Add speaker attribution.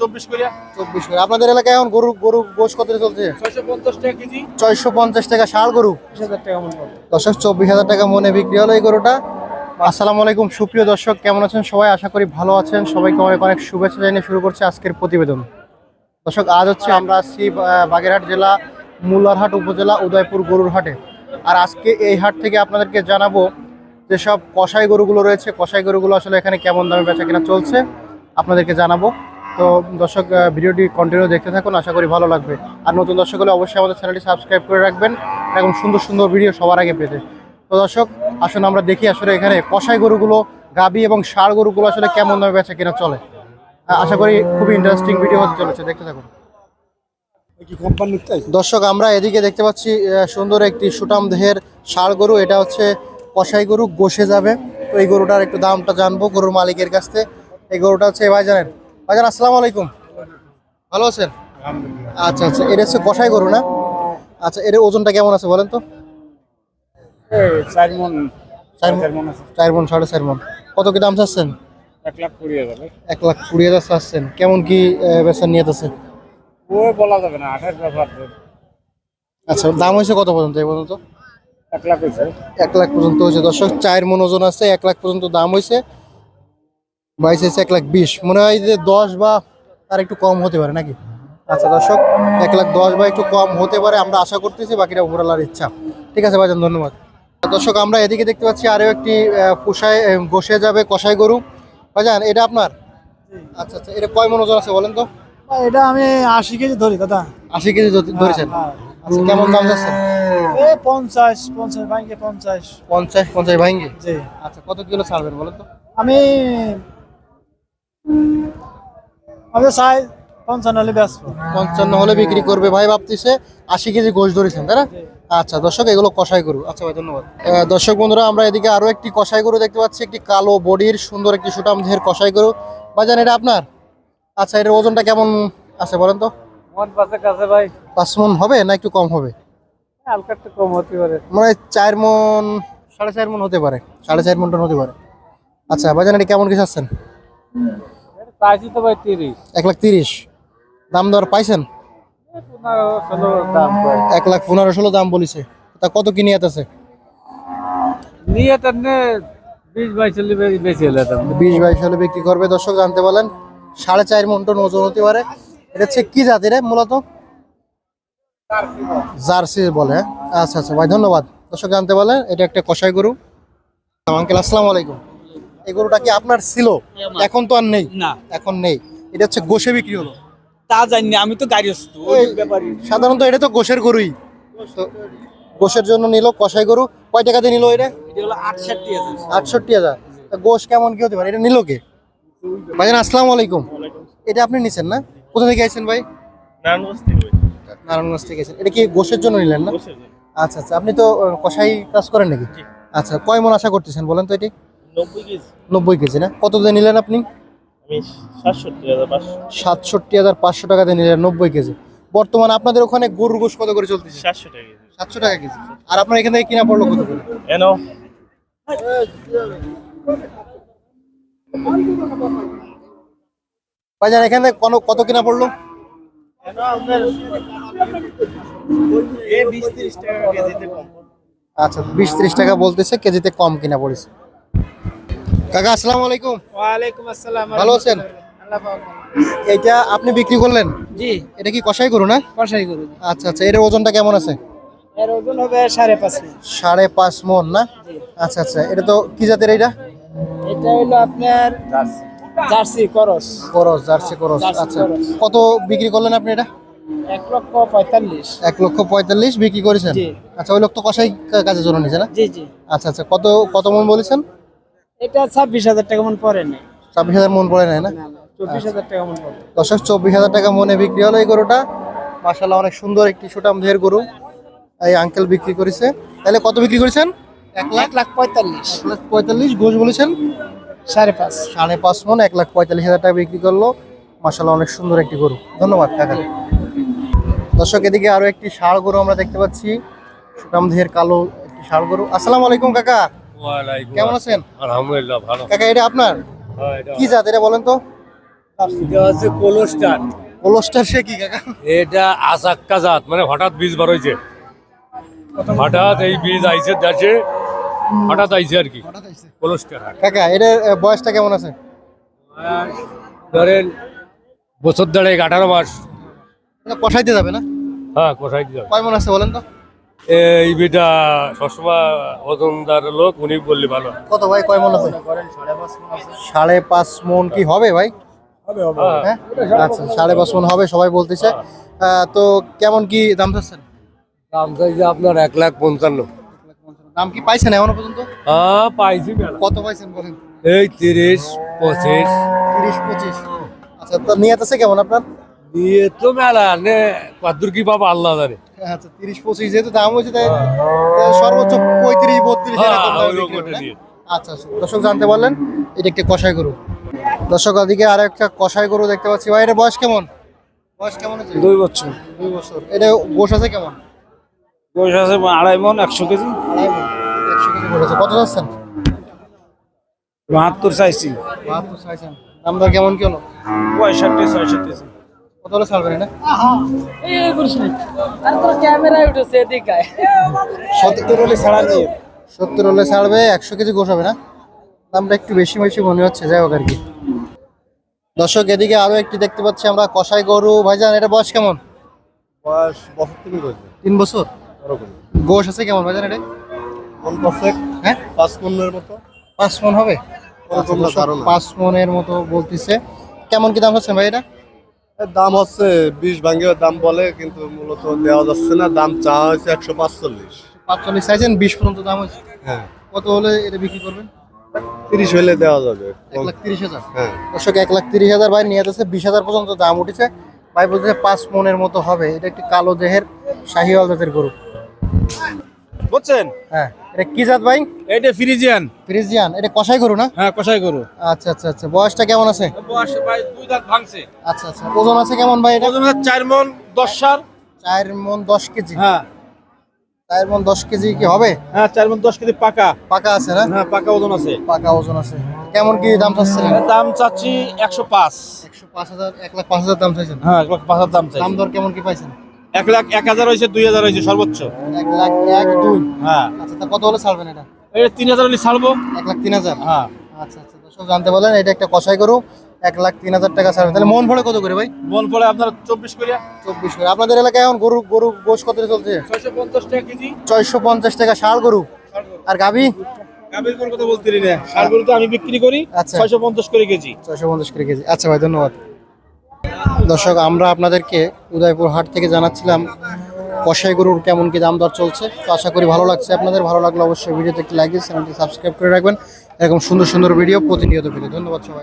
Speaker 1: চব্বিশ করে
Speaker 2: চব্বিশ করে আপনাদের এলাকায় এখন গরু গরু গোশ কত চলছে?
Speaker 1: ছয়শো পঞ্চাশ টাকা কেজি।
Speaker 2: ছয়শো পঞ্চাশ টাকা ষাড় গরু।
Speaker 1: হাজার টাকা মনে
Speaker 2: দর্শক চব্বিশ হাজার টাকা মনে বিক্রি হলো এই গরুটা। আসসালামু আলাইকুম সুপ্রিয় দর্শক কেমন আছেন? সবাই আশা করি ভালো আছেন। সবাইকে অনেক অনেক শুভেচ্ছা জানিয়ে শুরু করছি আজকের প্রতিবেদন। দর্শক আজ হচ্ছে আমরা আসছি বাগেরহাট জেলা মুলারহাট উপজেলা উদয়পুর গরুর হাটে। আর আজকে এই হাট থেকে আপনাদেরকে জানাব যেসব কষাই গরুগুলো রয়েছে। কষাই গরুগুলো আসলে এখানে কেমন দামে বেচা কেনা চলছে আপনাদেরকে জানাব। তো দর্শক ভিডিওটি কন্টিনিউ দেখতে থাকুন আশা করি ভালো লাগবে। আর নতুন দর্শক হলে অবশ্যই আমাদের চ্যানেলটি সাবস্ক্রাইব করে রাখবেন এরকম সুন্দর সুন্দর ভিডিও সবার আগে পেতে। তো দর্শক আসুন আমরা দেখি আসলে এখানে কষাই গরুগুলো গাবি এবং ষাড় গরুগুলো আসলে কেমন দামে বেচা কেনা চলে। আশা করি খুবই ইন্টারেস্টিং ভিডিও হতে চলেছে দেখতে থাকুন। দর্শক আমরা এদিকে দেখতে পাচ্ছি সুন্দর একটি সুটাম দেহের ষাড় গরু এটা হচ্ছে কষাই গরু গোশে যাবে। তো এই গরুটার একটু দামটা জানব গরুর মালিকের কাছ থেকে। এই গরুটা হচ্ছে ভাইজানের ভাইজান আসসালামু আলাইকুম। ভালো আছেন? আচ্ছা আচ্ছা এটা হচ্ছে কষাই গরু না? আচ্ছা এর ওজনটা কেমন আছে বলেন তো?
Speaker 1: চার মন
Speaker 2: চার
Speaker 1: মন
Speaker 2: সাড়ে চার মন। কত কি দাম চাচ্ছেন?
Speaker 1: এক লাখ কুড়ি হাজার
Speaker 2: এক লাখ কুড়ি হাজার চাচ্ছেন। কেমন কি আহ, বেচার নিয়ে আছে
Speaker 1: ও বলা যাবে না আঠাশ ব্যাপার
Speaker 2: আচ্ছা দাম হয়েছে কত পর্যন্ত এই পর্যন্ত?
Speaker 1: এক লাখ হয়েছে।
Speaker 2: এক লাখ পর্যন্ত হয়েছে। দর্শক চার মন ওজন আছে এক লাখ পর্যন্ত দাম হয়েছে। বাইশ হয়েছে এক লাখ বিশ। মনে হয় যে দশ বা তার একটু কম হতে পারে নাকি? আচ্ছা দর্শক এক লাখ দশ বা একটু কম হতে পারে আমরা আশা করতেছি বাকিটা উপরালার ইচ্ছা। ঠিক আছে ভাইজান ধন্যবাদ। দর্শক আমরা এদিকে দেখতে পাচ্ছি আরও একটি পোষায় বসে যাবে কষাই গরু। ভাইজান এটা আপনার? আচ্ছা আচ্ছা এটা কয় মন ওজন আছে বলেন তো?
Speaker 3: এটা আমি আশি কেজি ধরি দাদা।
Speaker 2: আশি কেজি ধরেছেন?
Speaker 3: হ্যাঁ,
Speaker 2: আচ্ছা কেমন দাম যাচ্ছে?
Speaker 3: পঞ্চাশ পঞ্চাশ ভাঙ্গে পঞ্চাশ।
Speaker 2: পঞ্চাশ পঞ্চাশ ভাঙ্গে
Speaker 3: জি।
Speaker 2: আচ্ছা কত কিলো ছাড়বেন বলেন তো?
Speaker 3: আমি আমি চাই পঞ্চান্ন হলে ব্যস্ত
Speaker 2: পঞ্চান্ন হলে বিক্রি করবে। ভাই ভাবতেছে আশি কেজি গোশ ধরেছেন তাই না? আচ্ছা দর্শক এগুলো কষাই গরু। আচ্ছা ভাই ধন্যবাদ। দর্শক বন্ধুরা আমরা এদিকে আরও একটি কষাই গরু দেখতে পাচ্ছি একটি কালো বডির সুন্দর একটি সুটাম দেহের কষাই গরু। বাজান এটা আপনার? আচ্ছা এটার ওজনটা কেমন আছে বলেন তো?
Speaker 1: মন পাশে কাছে ভাই।
Speaker 2: পাঁচ মন হবে না একটু কম হবে?
Speaker 1: হালকা একটু কম হতে পারে।
Speaker 2: মানে চার মন সাড়ে চার মন হতে পারে সাড়ে চার মন টন হতে পারে। আচ্ছা বাজান এটা কেমন কিছু আছেন
Speaker 1: চাইছি তো ভাই তিরিশ।
Speaker 2: এক লাখ তিরিশ। দাম দর পাইছেন? এক লাখ পনেরো ষোলো দাম বলিছে। তা কত কিনে আছে?
Speaker 1: নিয়ে তার বিশ বাইশ চল্লিশ বেশি হলে
Speaker 2: বিশ বাইশ হলে বিক্রি করবে। দর্শক জানতে পারলেন সাড়ে চার মন টন ওজন হতে পারে। এটা হচ্ছে কি জাতির এ মূলত? জার্সি বলে। হ্যাঁ? আচ্ছা আচ্ছা ভাই ধন্যবাদ। দর্শক জানতে বলেন এটা একটা কষাই গরু। আঙ্কেল আসসালামু আলাইকুম। এই গরুটা কি আপনার ছিল? এখন তো আর নেই?
Speaker 4: না।
Speaker 2: এখন নেই। এটা হচ্ছে গোশে বিক্রি হলো?
Speaker 4: তা জানি আমি তো গাড়িস্থ
Speaker 2: সাধারণত এটা তো গোশের গরুই। তো গোশের জন্য নিল কষাই গরু। কয় টাকা দিয়ে নিল এটা?
Speaker 4: এটা হলো আটষট্টি
Speaker 2: হাজার। তা গোশ কেমন কি হতে পারে? এটা নিল কে? ভাইজান আসসালামু আলাইকুম। এটা আপনি নিছেন না? কোথা থেকে আইছেন ভাই? নারায়ণগঞ্জ থেকে আইছেন। এটা কি গোশের জন্য নিলেন না? আচ্ছা আচ্ছা। আপনি তো কষাই কাজ করেন নাকি? আচ্ছা কয় মন আশা করতেছেন বলেন তো এটি? নব্বই কেজি। না? কত দিয়ে নিলেন আপনি? সাতষট্টি হাজার পাঁচশো। টাকা দিয়ে নিলেন নব্বই কেজি। বর্তমানে আপনাদের ওখানে গরুর গোশ কত করে চলতেছে? সাতশো টাকা কেজি। আর আপনার এখান থেকে কিনা পড়ল কত করে? ভাইজান এখানে কোন কত কিনা পড়ল? আচ্ছা বিশ ত্রিশ টাকা বলতেছে কেজিতে কম কিনা পড়েছে। কাকা আসসালামু আলাইকুম।
Speaker 3: ওয়ালাইকুম আসসালাম
Speaker 2: ভালো আছেন?
Speaker 3: আল্লাহ পাক।
Speaker 2: এইটা আপনি বিক্রি করলেন?
Speaker 3: জি।
Speaker 2: এটা কি কষাই করু না?
Speaker 3: কষাই গরু
Speaker 2: আচ্ছা আচ্ছা এর ওজনটা কেমন আছে?
Speaker 3: এর ওজন হবে সাড়ে পাঁচ কেজি।
Speaker 2: সাড়ে পাঁচ মন না? আচ্ছা আচ্ছা এটা তো কি জাতের এটা
Speaker 3: এটা হলো আপনার জার্সি। করস।
Speaker 2: করস জার্সি করস আচ্ছা। কত বিক্রি করলেন আপনি এটা?
Speaker 3: এক লক্ষ পঁয়তাল্লিশ।
Speaker 2: এক লক্ষ পঁয়তাল্লিশ বিক্রি করেছেন?
Speaker 3: জি।
Speaker 2: আচ্ছা ওই লোক তো কষাই কাজের জন্য নিছে না?
Speaker 3: জি জি।
Speaker 2: আচ্ছা আচ্ছা কত কত মন বলেছেন?
Speaker 3: এটা ছাব্বিশ হাজার টাকা মন পরে নেই।
Speaker 2: ছাব্বিশ হাজার মন পড়ে নেয় না?
Speaker 3: চব্বিশ হাজার টাকা মন
Speaker 2: দর্শক চব্বিশ হাজার টাকা মনে বিক্রি হলো এই গরুটা। মাসাল্লাহ অনেক সুন্দর একটি সুটাম দেহের গরু। এই আঙ্কেল বিক্রি করেছে। তাহলে কত বিক্রি করেছেন? এক লাখ?
Speaker 3: লাখ পঁয়তাল্লিশ।
Speaker 2: লাখ পঁয়তাল্লিশ গোস বলেছেন?
Speaker 3: সাড়ে পাঁচ।
Speaker 2: সাড়ে পাঁচ মন এক লাখ পঁয়তাল্লিশ হাজার টাকা বিক্রি করল। মাসাল্লাহ অনেক সুন্দর একটি গরু। ধন্যবাদ কাকা। দর্শক এদিকে আরও একটি ষাড় গরু আমরা দেখতে পাচ্ছি। সুটাম দেহের কালো একটি ষাড় গরু। আসসালামু আলাইকুম কাকা। কেমন আছেন?
Speaker 1: আলহামদুলিল্লাহ ভালো।
Speaker 2: কাকা এটা আপনার? কি জাত এটা বলেন তো?
Speaker 5: এটা কোলোস্টার।
Speaker 2: কোলোস্টার সে কি কাকা?
Speaker 5: এটা আসাক্কা জাত মানে হঠাৎ বীজ বার হয়েছে হঠাৎ এই বীজ আইছে দেশে হঠাৎ আইছে আর কি। কোলোস্টার
Speaker 2: কাকা এটার আহ, বয়সটা কেমন আছে?
Speaker 5: ধরেন বছর দেড়েক আঠারো মাস।
Speaker 2: এটা কষাইতে যাবে না?
Speaker 5: হ্যাঁ কোথায় দিয়ে
Speaker 2: কয় মন আছে বলেন তো?
Speaker 5: এই বিটা সবসময় ওজনদার লোক উনি বললে ভালো
Speaker 2: কত ভাই? কয় মন আছে? সাড়ে পাঁচ মন কি হবে ভাই?
Speaker 5: হ্যাঁ।
Speaker 2: হ্যাঁ? আচ্ছা সাড়ে পাঁচ মন হবে সবাই বলতেছে। আহ, তো কেমন কি দাম চাচ্ছেন?
Speaker 5: দাম চাইছে আপনার এক লাখ পঞ্চান্ন।
Speaker 2: দাম কি পাইছেন এখনও পর্যন্ত?
Speaker 5: হ্যাঁ পাইছি।
Speaker 2: কত পাইছেন বলেন?
Speaker 5: এই তিরিশ পঁচিশ।
Speaker 2: তিরিশ পঁচিশ। আচ্ছা তো নিয়ত আছে কেমন আপনার?
Speaker 5: দিয়ে তো মেলা নে কদ্দুর কি পাবো আল্লাহ জানে।
Speaker 2: আচ্ছা তিরিশ পঁচিশ যেহেতু দাম হয়েছে তাই সর্বোচ্চ পঁয়ত্রিশ বত্রিশ
Speaker 5: হ্যাঁ।
Speaker 2: আচ্ছা আচ্ছা। দর্শক জানতে পারলেন এটা একটি কষাই গরু। দর্শক ওদিকে আর একটা কষাই গরু দেখতে পাচ্ছি। ভাই এটা বয়স কেমন? বয়স কেমন আছে
Speaker 3: দুই বছর।
Speaker 2: দুই বছর। এটা গোশ আছে কেমন?
Speaker 3: বয়স আছে আড়াই মন একশো কেজি।
Speaker 2: আড়াই একশো কেজি গোশ আছে। কত যাচ্ছেন
Speaker 3: বাহাত্তর চাইছি।
Speaker 2: বাহাত্তর চাইছেন। দাম দর কেমন কি হলো?
Speaker 3: পঁয়ষট্টি ছয়ষট্টি।
Speaker 2: কত হলে ছাড়বেন এটা
Speaker 6: ক্যামেরায় উঠেছে এদিকায়
Speaker 3: সত্তর হলে ছাড়া নিয়ে
Speaker 2: সত্তর হলে ছাড়বে একশো কেজি গোশ হবে না? দামটা একটু বেশি বেশি মনে হচ্ছে যাই হোক আর কি। দর্শক এদিকে আরও একটি দেখতে পাচ্ছি আমরা কষাই গরু। ভাইজান এটা বয়স কেমন?
Speaker 7: বয়স বছর তুমি করছে
Speaker 2: তিন বছর? গোশ আছে কেমন ভাইজান এটা?
Speaker 7: মন পারফেক্ট
Speaker 2: হ্যাঁ?
Speaker 7: পাঁচ পনেরোর মতো।
Speaker 2: পাঁচ মন হবে? পাঁচ মনের মতো বলতেছে। কেমন কি দাম হচ্ছে ভাই এটা?
Speaker 7: দাম হচ্ছে বিশ ভাঙ্গের দাম বলে কিন্তু মূলত দেওয়া যাচ্ছে না। দাম চাওয়া হয়েছে একশো পাঁচচল্লিশ।
Speaker 2: পাঁচচল্লিশ চাইছেন বিশ পর্যন্ত দাম হচ্ছে
Speaker 7: হ্যাঁ।
Speaker 2: কত হলে এটা বিক্রি করবেন?
Speaker 7: তিরিশ হলে দেওয়া যাবে।
Speaker 2: এক লাখ তিরিশ হাজার?
Speaker 7: হ্যাঁ।
Speaker 2: দর্শক এক লাখ তিরিশ হাজার ভাই নিয়ে যাচ্ছে বিশ হাজার পর্যন্ত দাম উঠেছে। ভাই বলতেছে পাঁচ মনের মতো হবে। এটা একটি কালো দেহের শাহিওয়াল জাতের গরু।
Speaker 3: বুঝছেন?
Speaker 2: হ্যাঁ। এটা কি জাত ভাই?
Speaker 3: এটা ফ্রিজিয়ান।
Speaker 2: ফ্রিজিয়ান। এটা কষাই গরু না?
Speaker 3: হ্যাঁ কষাই গরু।
Speaker 2: আচ্ছা আচ্ছা আচ্ছা। বয়সটা কেমন আছে?
Speaker 3: বয়সে ভাই দুই দাঁত ভাঙছে।
Speaker 2: আচ্ছা আচ্ছা। ওজন আছে কেমন ভাই এটা?
Speaker 3: ওজন সার।
Speaker 2: কেজি?
Speaker 3: হ্যাঁ।
Speaker 2: কেজি কি হবে?
Speaker 3: হ্যাঁ কেজি পাকা।
Speaker 2: পাকা আছে না?
Speaker 3: হ্যাঁ পাকা ওজন আছে।
Speaker 2: পাকা ওজন আছে। কেমন কি দাম চাচ্ছিলেন?
Speaker 3: দাম চাচ্ছি একশো পাঁচ।
Speaker 2: একশো পাঁচ হাজার এক লাখ পাঁচ হাজার দাম চাইছেন?
Speaker 3: হ্যাঁ লাখ পাঁচ হাজার দাম চাই
Speaker 2: দাম দর কেমন কি পাইছেন?
Speaker 3: এক লাখ এক হাজার হয়েছে দুই হাজার হয়েছে সর্বোচ্চ।
Speaker 2: এক লাখ এক দুই।
Speaker 3: হ্যাঁ।
Speaker 2: আচ্ছা তা কত হলে ছাড়বেন এটা?
Speaker 3: এটা তিন হাজার হলে ছাড়বো।
Speaker 2: এক লাখ তিন হাজার?
Speaker 3: হ্যাঁ।
Speaker 2: আচ্ছা আচ্ছা দর্শক জানতে পারলেন এটা একটা কষাই গরু এক লাখ তিন হাজার টাকা ছাড়বেন। তাহলে মন কত করে ভাই?
Speaker 3: মন পড়ে আপনার চব্বিশ করে।
Speaker 2: চব্বিশ করে। আপনাদের এলাকায় এখন গরু গরু গোশ কত চলছে?
Speaker 3: ছয়শো পঞ্চাশ টাকা কেজি।
Speaker 2: ছয়শো পঞ্চাশ টাকা ষাড় গরু। আর গাভি?
Speaker 3: গাভীর গরুর কথা বলতে না গরু তো আমি বিক্রি করি
Speaker 2: আচ্ছা।
Speaker 3: ছয়শো পঞ্চাশ করে কেজি।
Speaker 2: ছয়শো পঞ্চাশ করে কেজি। আচ্ছা ভাই ধন্যবাদ। দর্শক, আমরা আপনাদেরকে উদয়পুর হাট থেকে জানাচ্ছিলাম কষাই গরুর কেমন কি দাম দর চলছে। তো আশা করি ভালো লাগছে আপনাদের। ভালো লাগলে অবশ্যই ভিডিওতে একটি লাইক দিয়ে চ্যানেলটি সাবস্ক্রাইব করে রাখবেন। এরকম সুন্দর সুন্দর ভিডিও প্রতিনিয়ত ভিডিও ধন্যবাদ সবাই